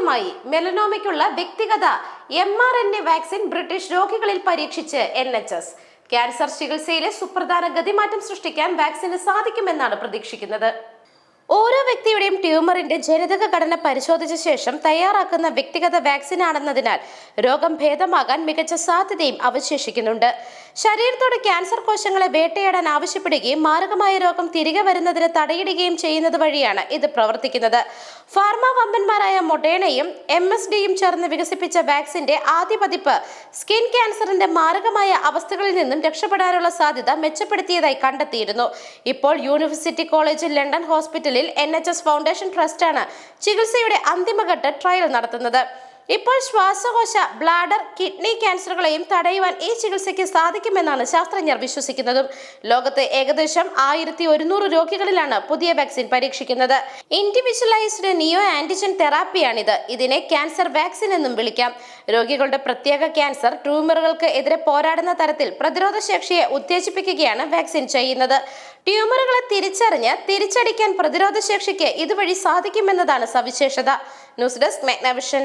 ആദ്യമായി മെലനോമയ്ക്കുള്ള വ്യക്തിഗത M R N A vaccine British രോഗികളിൽ പരീക്ഷിച്ച് എൻ എച്ച് എസ്. ക്യാൻസർ ചികിത്സയിലെ സുപ്രധാന ഗതിമാറ്റം സൃഷ്ടിക്കാൻ വാക്സിന് സാധിക്കുമെന്നാണ് പ്രതീക്ഷിക്കുന്നത്. ഓരോ വ്യക്തിയുടെയും ട്യൂമറിന്റെ ജനിതക ഘടന പരിശോധിച്ച ശേഷം തയ്യാറാക്കുന്ന വ്യക്തിഗത വാക്സിൻ ആണെന്നതിനാൽ രോഗം ഭേദമാകാൻ മികച്ച സാധ്യതയും അവശേഷിക്കുന്നുണ്ട്. ശരീരത്തോട് ക്യാൻസർ കോശങ്ങളെ വേട്ടയാടാൻ ആവശ്യപ്പെടുകയും മാരകമായ രോഗം തിരികെ വരുന്നതിന് തടയിടുകയും ചെയ്യുന്നത് വഴിയാണ് ഇത് പ്രവർത്തിക്കുന്നത്. ഫാർമ വമ്പന്മാരായ മൊഡേണയും എം എസ് ഡിയും ചേർന്ന് വികസിപ്പിച്ച വാക്സിന്റെ ആദ്യ പതിപ്പ് സ്കിൻ ക്യാൻസറിന്റെ മാരകമായ അവസ്ഥകളിൽ നിന്നും രക്ഷപ്പെടാനുള്ള സാധ്യത മെച്ചപ്പെടുത്തിയതായി കണ്ടെത്തിയിരുന്നു. ഇപ്പോൾ യൂണിവേഴ്സിറ്റി കോളേജ് ലണ്ടൻ ഹോസ്പിറ്റലിൽ എൻ എച്ച് എസ് ഫൗണ്ടേഷൻ ട്രസ്റ്റാണ് ചികിത്സയുടെ അന്തിമഘട്ട ട്രയൽ നടത്തുന്നത്. ഇപ്പോൾ ശ്വാസകോശ ബ്ലാഡർ കിഡ്നി ക്യാൻസറുകളെയും തടയുവാൻ ഈ ചികിത്സയ്ക്ക് സാധിക്കുമെന്നാണ് ശാസ്ത്രജ്ഞർ വിശ്വസിക്കുന്നതും. ലോകത്തെ ഏകദേശം ആയിരത്തി ഒരുന്നൂറ് രോഗികളിലാണ് പുതിയ വാക്സിൻ പരീക്ഷിക്കുന്നത്. ഇൻഡിവിജ്വലൈസ്ഡ് നിയോ ആന്റിജൻ തെറാപ്പിയാണിത് ഇതിനെ ക്യാൻസർ വാക്സിൻ എന്നും വിളിക്കാം. രോഗികളുടെ പ്രത്യേക ക്യാൻസർ ട്യൂമറുകൾക്ക് എതിരെ പോരാടുന്ന തരത്തിൽ പ്രതിരോധ ശേഷിയെ ഉത്തേജിപ്പിക്കുകയാണ് വാക്സിൻ ചെയ്യുന്നത്. ട്യൂമറുകളെ തിരിച്ചറിഞ്ഞ് തിരിച്ചടിക്കാൻ പ്രതിരോധ ശേഷിക്ക് ഇതുവഴി സാധിക്കുമെന്നതാണ് സവിശേഷത. News desk മെഗ്നവിഷൻ